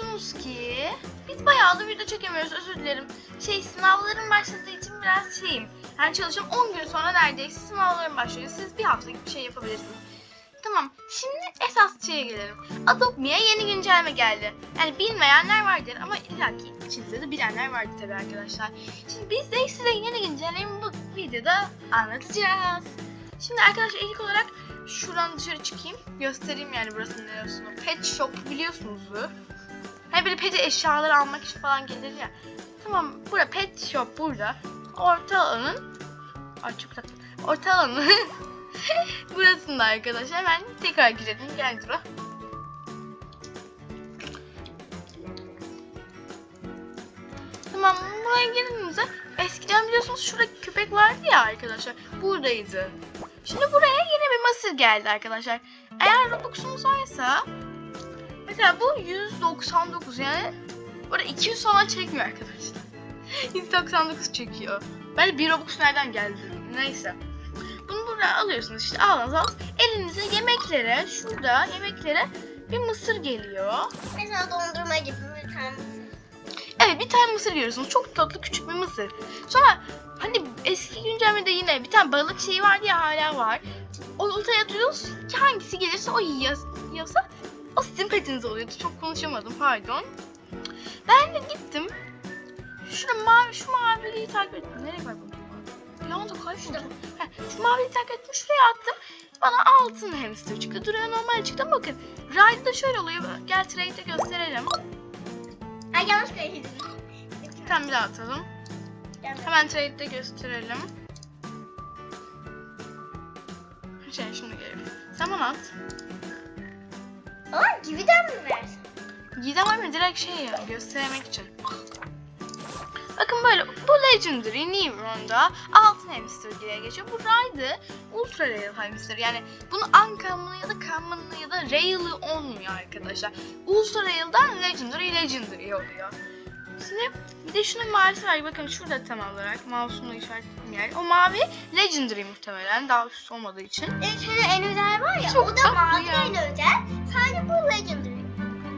biliyorsunuz ki biz bayağı da video çekemiyoruz özür dilerim. Şey sınavların başladığı için biraz şeyim. Yani çalışıyorum 10 gün sonra neredeyse sınavlarım başlıyor. Siz bir hafta gibi bir şey yapabilirsiniz. Tamam şimdi esas şeye gelelim. Adobe Me'ye yeni güncelleme geldi. Yani bilmeyenler vardır ama illaki içinizde de bilenler vardır tabii arkadaşlar. Şimdi biz de size yeni güncellemeyi bu videoda anlatacağız. Şimdi arkadaşlar ilk olarak şuradan dışarı çıkayım. Göstereyim yani burasının ne olduğunu. Pet Shop biliyorsunuzdur. Hani böyle pet eşyaları almak için falan gelir ya. Tamam burada Pet Shop burada. Orta alanın Ay çok tatlı. Orta alanı burasında arkadaşlar. Ben tekrar girelim. Gel Duru. Tamam buraya girince eskiden biliyorsunuz şurada köpek vardı ya arkadaşlar. Buradaydı. Şimdi buraya yeni bir mısır geldi arkadaşlar. Eğer Robux'unuz varsa mesela bu 199 yani burada 200 falan çekmiyor arkadaşlar. 199 çekiyor. Ben bir Robux nereden geldi? Neyse. Bunu buraya alıyorsunuz işte aldınız aldınız. Elinize yemeklere şurada yemeklere bir mısır geliyor. Mesela dondurma gibi bir tane. Evet bir tane mısır görüyorsunuz. Çok tatlı küçük bir mısır. Sonra hani eski güncellemede yine bir tane balık şeyi vardı ya hala var. O oltaya atıyoruz ki hangisi gelirse o yiyor- yiyorsa o sizin petiniz oluyordu. Çok konuşamadım pardon. Ben de gittim. Şurada mavi, şu maviliği takip ettim. Nereye kayboldu? Bir anda kayboldu. Heh, şu maviliği takip ettim. Şuraya attım. Bana altın hamster çıktı. Duruyor normal çıktı. ama Bakın. Ride'da şöyle oluyor. Gel trade'de gösterelim. Ay yanlış söyledim. Tamam bir daha atalım. Hemen trade'de gösterelim. Şey şimdi geliyor. Sen bana at. Ama gibiden mi versin? Gidemem mi? Direkt şey ya göstermek için. Bakın böyle bu Legendary Nevron'da altın hamster diye geçiyor. Bu Ray'dı Ultra Rare hamster. Yani bunu uncommon ya da common'lı ya da rare'lı olmuyor arkadaşlar. Ultra Rare'dan Legendary Legendary oluyor. Şimdi bir de şunun mavisi var. Bakın şurada tam olarak mouse'umla işaretlediğim yer. O mavi Legendary muhtemelen daha üst olmadığı için. Evet şöyle en özel var ya Çok o da mavi ya. en özel. Sadece bu legendary.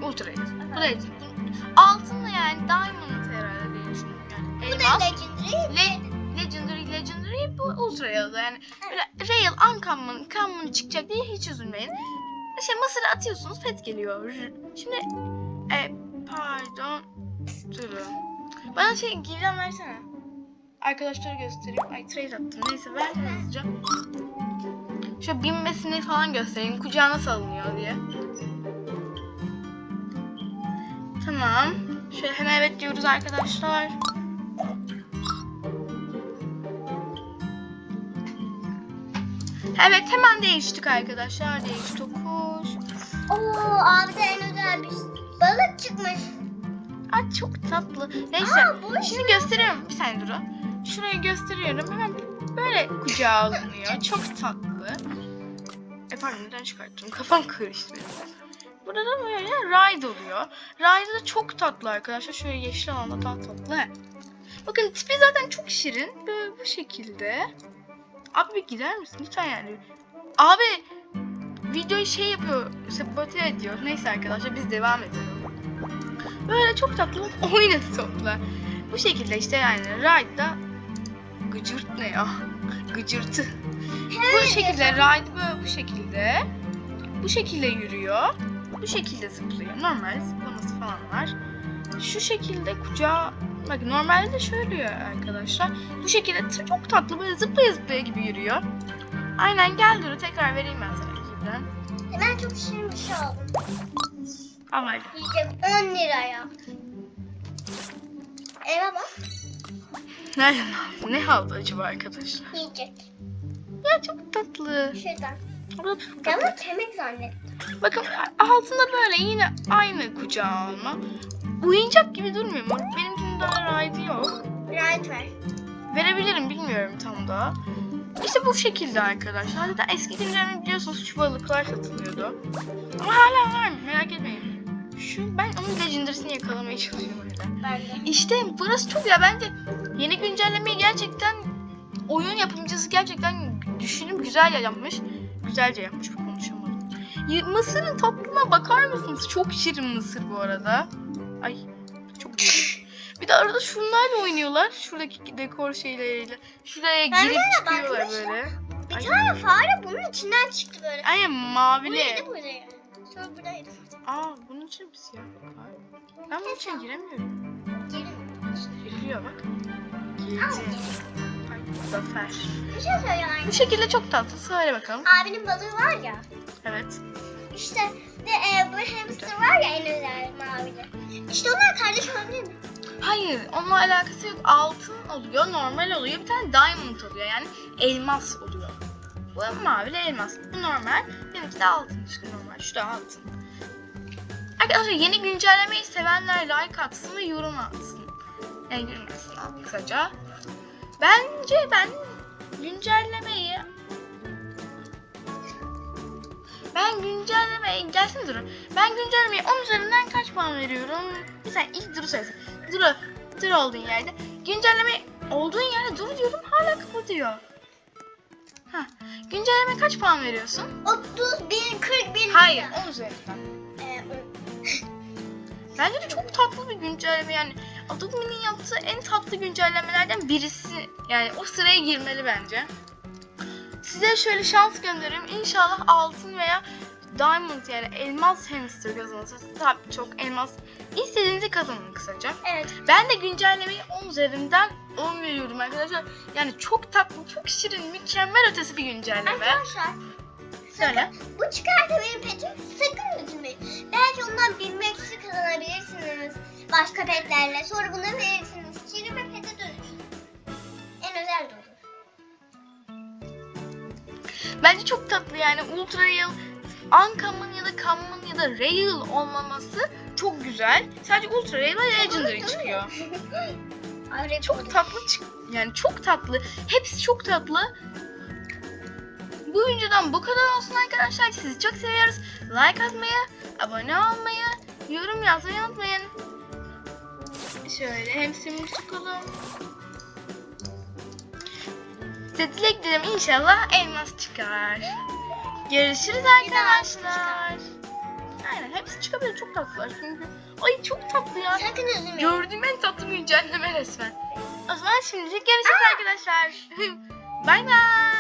Ultra Rare. Bu Legendary. Altınla yani Diamond herhalde diye düşünüyorum. Yani Bu da elmas. legendary. Le Legendary Legendary bu Ultra Rare'da yani böyle Rail Uncommon Common çıkacak diye hiç üzülmeyin. Şey Mısır'a atıyorsunuz pet geliyor. Şimdi e, pardon durun. Bana şey giyden versene. Arkadaşlara göstereyim. Ay trade attım. Neyse ver hızlıca. Şöyle binmesini falan göstereyim. Kucağa nasıl alınıyor diye. Tamam. Şöyle hemen evet diyoruz arkadaşlar. Evet hemen değiştik arkadaşlar. Değiş tokuş. Oo abi de en özel bir balık çıkmış. Ay çok tatlı. Neyse Aa, şimdi gösteriyorum. Bir saniye durun. Şurayı gösteriyorum. Hemen böyle kucağa alınıyor. Çok tatlı. E pardon neden çıkarttım? Kafam karıştı benim. Burada da böyle ride oluyor. Ride da çok tatlı arkadaşlar. Şöyle yeşil alanda daha tatlı. Bakın tipi zaten çok şirin. Böyle bu şekilde. Abi bir gider misin? Lütfen yani. Abi videoyu şey yapıyor. Sabote ediyor. Neyse arkadaşlar biz devam edelim. Böyle çok tatlı oynadı topla. Bu şekilde işte yani Ride'da gıcırt ne ya? Gıcırtı. Bu şekilde Ride böyle bu şekilde. Bu şekilde yürüyor. Bu şekilde zıplıyor. Normal zıplaması falan var. Şu şekilde kucağa Bak normalde de şöyle arkadaşlar. Bu şekilde çok tatlı böyle zıplaya zıplaya gibi yürüyor. Aynen gel Duru tekrar vereyim ben sana ikiden. Ben çok şirin bir şey aldım. Al hadi. Yiyecek 10 liraya. Eve bak. Nereden aldın? Ne aldı acaba arkadaşlar? Yiyecek. Ya çok tatlı. Şuradan. Ben bunu kemik zannettim. Bakın altında böyle yine aynı kucağa alma. Oyuncak gibi durmuyor mu? Benimkinin daha raydı yok. Right ver. Verebilirim bilmiyorum tam da. İşte bu şekilde arkadaşlar. Zaten eski günlerde biliyorsunuz şu balıklar satılıyordu. Ama hala var mı? Merak etmeyin. Şu ben onun legendary'sini yakalamaya çalışıyorum öyle. Ben de. İşte burası çok ya bence yeni güncellemeyi gerçekten oyun yapımcısı gerçekten düşünüp güzel yapmış. Güzelce yapmış konuşamadım. Y- Mısırın tatlılığına bakar mısınız? Çok şirin mısır bu arada. Ay çok güzel. Bir de arada şunlarla oynuyorlar. Şuradaki dekor şeyleriyle. Şuraya Ben girip çıkıyorlar bakmıştım. böyle. Bir Ay. tane fare bunun içinden çıktı böyle. Aynen mavili. Buradaydı buradaydı. Sonra buradaydı. Aa bunun için bir siyah yok. Ben bunun için giremiyorum. Gelin. Giriyor bak. Al. Ay zafer. Bir şey söyleyeyim. Bu şekilde çok tatlı. Söyle bakalım. Abinin balığı var ya. Evet. İşte de e, bu hamster var ya en özel mavili. İşte onlar kardeş olabilir mi? Hayır, onunla alakası yok. Altın oluyor, normal oluyor. Bir tane diamond oluyor. Yani elmas oluyor. Bu mavi elmas. Bu normal. Benimki de altın işte normal. Şu da altın. Arkadaşlar yeni güncellemeyi sevenler like atsın ve yorum atsın. Yani yorum atsın kısaca. Bence ben güncellemeyi ben güncellemeyi gelsin durun. Ben güncellemeyi 10 üzerinden kaç puan veriyorum? Bir saniye ilk Duru söylesin. Duru, Duru olduğun yerde. Güncelleme olduğun yerde Duru diyorum hala kapatıyor. Ha, güncelleme kaç puan veriyorsun? 30 bin, 40 bin. Hayır, 10 üzerinden. E, Bence de çok tatlı bir güncelleme yani. Adobe'nin yaptığı en tatlı güncellemelerden birisi. Yani o sıraya girmeli bence. Size şöyle şans gönderirim. İnşallah altın veya diamond yani elmas hamster kazanırsınız. Tabii çok elmas. İstediğinizi kazanın kısaca. evet. Ben de güncellemeyi 10 üzerinden 10 veriyorum arkadaşlar. Yani çok tatlı, çok şirin, mükemmel ötesi bir güncelleme. Arkadaşlar Söyle. bu çıkarsa benim petim sakın üzülmeyin. Belki ondan bir meksi kazanabilirsiniz başka petlerle. Sonra bunu verirsiniz. Şirin ve pete dönüşür. En özel de olur. Bence çok tatlı yani Ultra Rail Uncommon ya da Common ya da Rail olmaması çok güzel. Sadece Ultra Rail ve Legendary çıkıyor. Ay, Çok tatlı çık yani çok tatlı. Hepsi çok tatlı. Bu videodan bu kadar olsun arkadaşlar. Sizi çok seviyoruz. Like atmayı, abone olmayı, yorum yazmayı unutmayın. Şöyle hepsini tutalım. Size dilek dilerim inşallah elmas çıkar. Görüşürüz arkadaşlar. Aynen hepsi çıkabilir çok tatlılar çünkü. Ay çok tatlı ya. Sakın üzülmeyin. Gördüğüm en tatlı güncelleme resmen. O zaman şimdilik görüşürüz arkadaşlar. bay bay.